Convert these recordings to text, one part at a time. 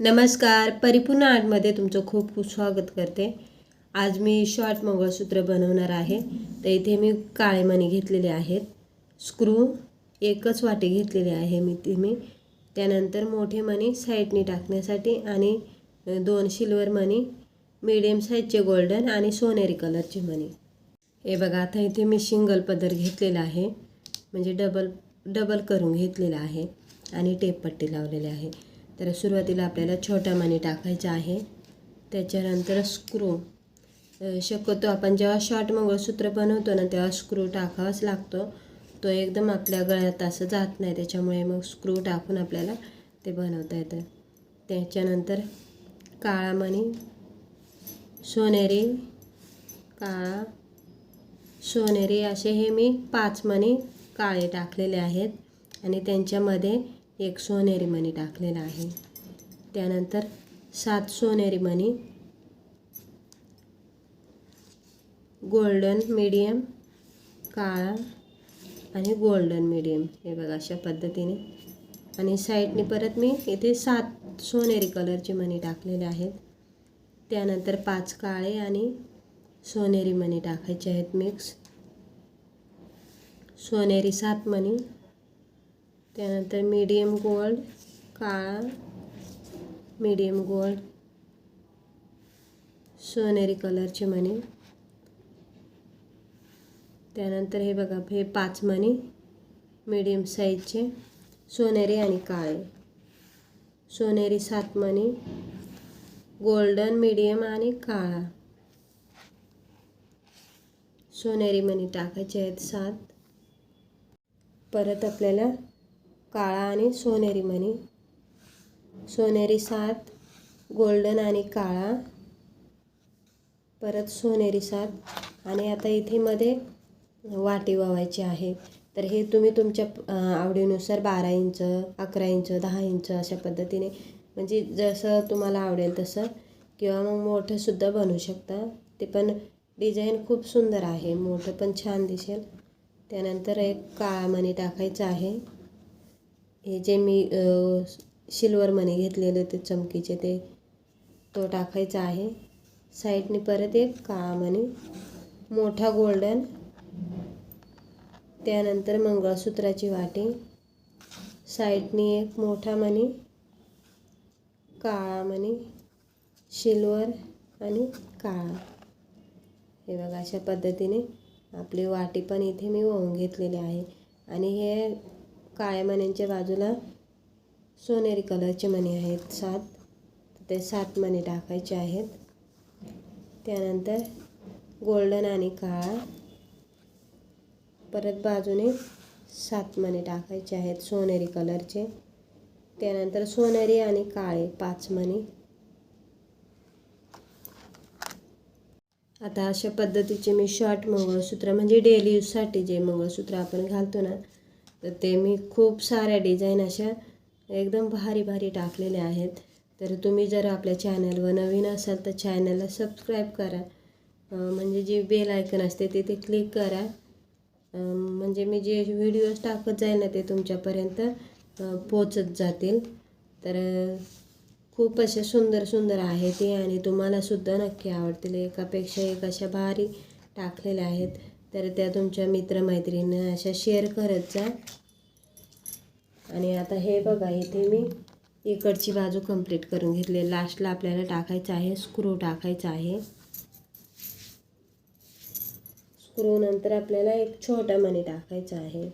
नमस्कार परिपूर्ण आर्टमध्ये तुमचं खूप खूप स्वागत करते. आज मी शॉर्ट मंगळसूत्र बनवणार आहे. तर इथे मी काळे मणी घेतलेले आहेत. स्क्रू एकच वाटी घेतलेले आहे मी ते मी. त्यानंतर मोठे मणी साईडने टाकण्यासाठी आणि दोन सिल्वर मणी मिडियम साईजचे गोल्डन आणि सोनेरी कलरचे मणी. हे बघा आता इथे मी सिंगल पदर घेतलेला आहे. म्हणजे डबल डबल करून घेतलेला आहे आणि टेप पट्टी लावलेली आहे. तर सुरुवातीला आपल्याला छोटा मणी टाकायचा आहे. त्याच्यानंतर स्क्रू शक्यतो आपण जेव्हा शॉर्ट मंगळसूत्र बनवतो ना तेव्हा स्क्रू टाकावाच लागतो. तो एकदम आपल्या गळ्यात असं जात नाही त्याच्यामुळे मग स्क्रू टाकून आपल्याला ते बनवता येतं. त्याच्यानंतर काळा मणी सोनेरी काळा सोनेरी असे हे मी पाच मणी काळे टाकलेले आहेत. आणि त्यांच्यामध्ये एक सोनेरी मणी टाकलेला आहे. त्यानंतर सात सोनेरी मणी गोल्डन मीडियम काळा आणि गोल्डन मीडियम. हे बघा अशा पद्धतीने. आणि साईडने परत मी इथे सात सोनेरी कलरची मणी टाकलेले आहेत. त्यानंतर पाच काळे आणि सोनेरी मणी टाकायचे आहेत मिक्स. सोनेरी सात मणी त्यानंतर मीडियम गोल्ड काळा मीडियम गोल्ड सोनेरी कलरचे मणी त्यानंतर हे बघा हे पाच मणी मीडियम साईजचे सोनेरी आणि काळे. सोनेरी सात मणी गोल्डन मीडियम आणि काळा. सोनेरी मणी टाकायचे आहेत सात. परत आपल्याला काळा आणि सोनेरी मणी. सोनेरी सात गोल्डन आणि काळा. परत सोनेरी सात. आणि आता इथे मध्ये वाटी वावायची आहे. तर हे तुम्ही तुमच्या आवडीनुसार बारा इंच अकरा इंच दहा इंच अशा पद्धतीने म्हणजे जसं तुम्हाला आवडेल तसं किंवा मग मोठंसुद्धा बनवू शकता. ते पण डिझाईन खूप सुंदर आहे. मोठं पण छान दिसेल. त्यानंतर एक काळा मणी टाकायचा आहे. हे जे मी सिल्वर मनी घेतलेले ते चमकीचे ते तो टाकायचा आहे. साईडने परत एक काळा मणी मोठा गोल्डन त्यानंतर मंगळसूत्राची वाटी साईडने एक मोठा मणी काळा मणी सिल्वर आणि काळा. हे बघा अशा पद्धतीने आपली वाटी पण इथे मी वाहून घेतलेली आहे. आणि हे काळ्या मण्यांच्या बाजूला सोनेरी कलरचे मणी आहेत सात. ते सात मणी टाकायचे आहेत. त्यानंतर गोल्डन आणि काळा. परत बाजूने सात मणी टाकायचे आहेत सोनेरी कलरचे. त्यानंतर सोनेरी आणि काळे पाच मणी. आता अशा पद्धतीचे मी शॉर्ट मंगळसूत्र म्हणजे डेली यूजसाठी जे मंगळसूत्र आपण घालतो ना तर ते मी खूप साऱ्या डिझाईन अशा एकदम भारी भारी टाकलेल्या आहेत. तर तुम्ही जर आपल्या चॅनलवर नवीन असाल तर चॅनलला सबस्क्राईब करा. म्हणजे जी बेल आयकन असते तिथे क्लिक करा. म्हणजे मी जे व्हिडिओज टाकत जाईल ना ते तुमच्यापर्यंत पोचत जातील. तर खूप अशा सुंदर सुंदर आहे ते आणि तुम्हालासुद्धा नक्की आवडतील. एकापेक्षा एक अशा भारी टाकलेल्या आहेत. तर त्या तुमच्या मित्रमैत्रिणी अशा शेअर करत जा. आणि आता हे बघा इथे मी इकडची बाजू कंप्लीट करून घेतली. लास्टला आपल्याला टाकायचं आहे स्क्रू टाकायचा आहे. स्क्रू नंतर आपल्याला एक छोटा मणी टाकायचा आहे.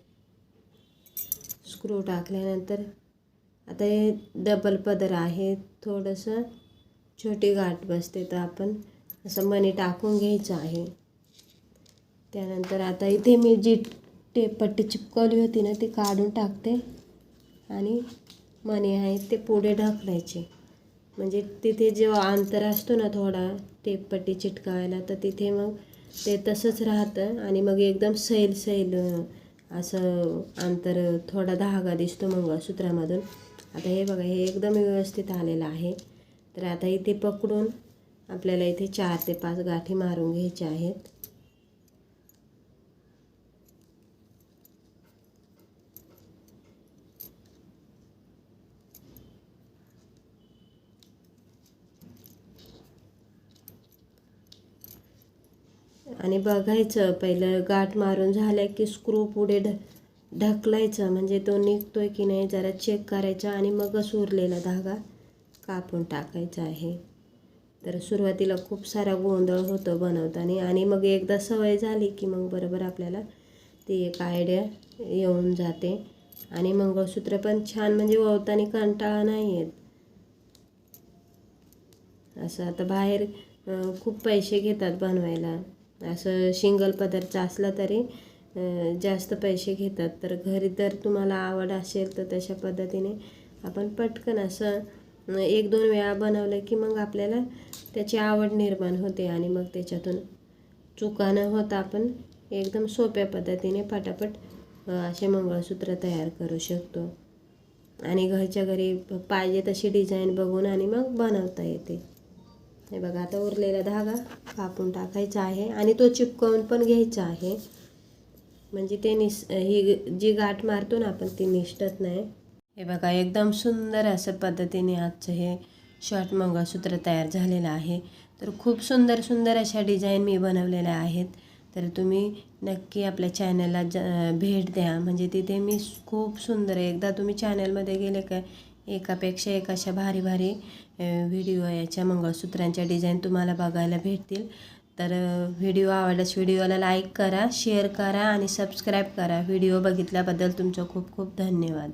स्क्रू टाकल्यानंतर आता हे डबल पदर आहे. थोडंसं छोटी गाठ बसते तर आपण असं मणी टाकून घ्यायचं आहे. त्यानंतर आता इथे मी जी टेपपट्टी चिपकवली होती ना ती काढून टाकते. आणि मणी आहेत ते पुढे ढकलायचे. म्हणजे तिथे जो अंतर असतो ना थोडा टेपपट्टी चिटकावायला तर तिथे मग ते तसंच राहतं. आणि मग एकदम सैल सैल असं अंतर थोडा धागा दिसतो मंगळसूत्रामधून. आता हे बघा हे एकदम व्यवस्थित आलेलं आहे. तर आता इथे पकडून आपल्याला इथे चार ते पाच गाठी मारून घ्यायच्या आहेत. आणि बघायचं पहिलं गाठ मारून झाल्या की स्क्रू पुढे ढ ढकलायचं. म्हणजे तो निघतोय की नाही जरा चेक करायचा आणि मगच उरलेला धागा कापून टाकायचा आहे. तर सुरुवातीला खूप सारा गोंधळ होतो बनवताना आणि मग एकदा सवय झाली की मग बरोबर आपल्याला ती एक आयडिया येऊन जाते. आणि मंगळसूत्र पण छान म्हणजे ओवताना कंटाळा नाही येत. असं आता बाहेर खूप पैसे घेतात बनवायला. असं शिंगल पदार्थ असला तरी जास्त पैसे घेतात. तर घरी जर तुम्हाला आवड असेल तर तशा पद्धतीने आपण पटकन असं एक दोन वेळा बनवलं की मग आपल्याला त्याची आवड निर्माण होते आणि मग त्याच्यातून चुका न होता आपण एकदम सोप्या पद्धतीने पटापट असे मंगळसूत्र तयार करू शकतो. आणि घरच्या घरी पाहिजे तशी डिझाईन बघून आणि मग बनवता येते. हे बघा आता उरलेला धागा कापून टाकायचा आहे आणि तो चिपकवून पण घ्यायचा आहे. म्हणजे ते निस ही जी गाठ मारतो ना आपण ती निष्ठत नाही. हे बघा एकदम सुंदर असं पद्धतीने आजचं हे शॉर्ट मंगळसूत्र तयार झालेलं आहे. तर खूप सुंदर सुंदर अशा डिझाईन मी बनवलेल्या आहेत. तर तुम्ही नक्की आपल्या चॅनलला ज भेट द्या. म्हणजे तिथे मी खूप सुंदर एकदा तुम्ही चॅनलमध्ये गेले काय एकापेक्षा एक अशा भारी भारी व्हिडिओ याच्या मंगळसूत्रांच्या डिझाईन तुम्हाला बघायला भेटतील. तर व्हिडिओ आवडल्यास व्हिडिओला लाईक करा शेअर करा आणि सबस्क्राईब करा. व्हिडिओ बघितल्याबद्दल तुमचं खूप खूप धन्यवाद.